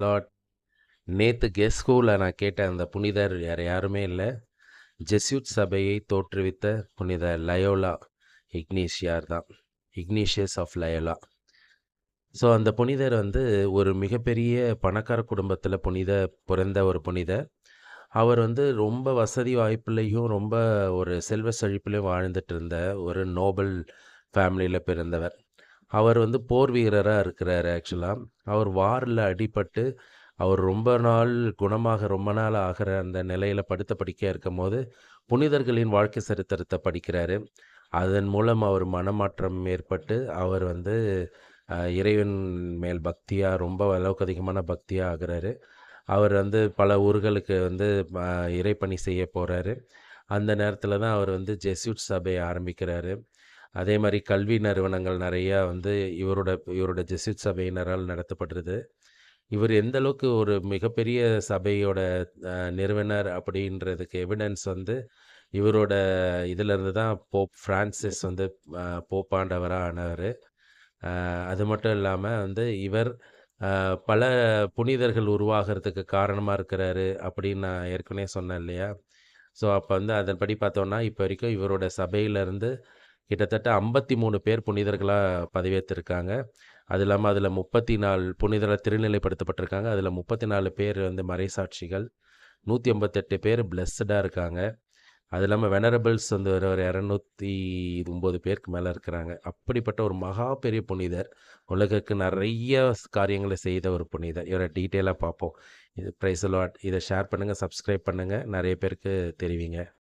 Lord நேற்று guest ஸ்கூலில் நான் கேட்ட அந்த புனிதர் வேறு யாருமே இல்லை. ஜெஸ்யூட் சபையை தோற்றுவித்த புனித லயோலா இக்னீஷியார் தான். இக்னீஷியஸ் ஆஃப் லயோலா ஸோ அந்த புனிதர் வந்து ஒரு மிகப்பெரிய பணக்கார குடும்பத்தில் புனித பிறந்த ஒரு புனிதர். அவர் வந்து ரொம்ப வசதி வாய்ப்புலேயும் ரொம்ப ஒரு செல்வ செழிப்புலேயும் வாழ்ந்துட்டு இருந்த ஒரு நோபல் ஃபேமிலியில் பிறந்தவர். அவர் வந்து போர் வீரராக இருக்கிறார் ஆக்சுவலாக அவர் வாரில் அடிபட்டு அவர் ரொம்ப நாள் குணமாக ரொம்ப நாள் ஆகிற அந்த நிலையில் படுத்த படிக்க இருக்கும் போது புனிதர்களின் வாழ்க்கை சரித்திரத்தை படிக்கிறாரு. அதன் மூலம் அவர் மனமாற்றம் ஏற்பட்டு அவர் வந்து இறைவன் மேல் பக்தியாக ரொம்ப அளவுக்கு அதிகமான பக்தியாக ஆகிறாரு. அவர் வந்து பல ஊர்களுக்கு வந்து இறைப்பணி செய்ய போகிறாரு அந்த நேரத்தில் தான் அவர் வந்து ஜெஸ்யூட் சபையை ஆரம்பிக்கிறாரு. அதே மாதிரி கல்வி நிறுவனங்கள் நிறையா வந்து இவரோட இவரோட ஜெசிட் சபையினரால் நடத்தப்படுறது இவர் எந்த அளவுக்கு ஒரு மிகப்பெரிய சபையோட நிறுவனர் அப்படின்றதுக்கு எவிடன்ஸ் வந்து இவரோட இதிலிருந்து தான் போப் ஃப்ரான்சிஸ் வந்து போப்பாண்டவராக ஆனவர் அது மட்டும் இல்லாமல் வந்து இவர் பல புனிதர்கள் உருவாகிறதுக்கு காரணமாக இருக்கிறாரு அப்படின்னு நான் ஏற்கனவே சொன்னேன் இல்லையா? ஸோ அப்போ வந்து அதன்படி பார்த்தோன்னா இப்போ வரைக்கும் இவரோட சபையிலேருந்து கிட்டத்தட்ட ஐம்பத்தி மூணு பேர் புனிதர்களாக பதவியேற்றிருக்காங்க அது இல்லாமல் அதில் முப்பத்தி நாலு புனிதராக திருநிலைப்படுத்தப்பட்டிருக்காங்க. அதில் முப்பத்தி நாலு பேர் வந்து மறைசாட்சிகள். நூற்றி ஐம்பத்தெட்டு பேர் பிளஸ்டாக இருக்காங்க. அது இல்லாமல் வெனரபிள்ஸ் வந்து ஒரு ஒரு இரநூத்தி ஒம்பது பேருக்கு மேலே இருக்கிறாங்க. அப்படிப்பட்ட ஒரு மகா பெரிய புனிதர். உலகக்கு நிறைய காரியங்களை செய்த ஒரு புனிதர். இவரை டீட்டெயிலாக பார்ப்போம். இது ப்ரைஸ் லாட் இதை ஷேர் பண்ணுங்கள் சப்ஸ்கிரைப் பண்ணுங்கள் நிறைய பேருக்கு தெரிவிங்க.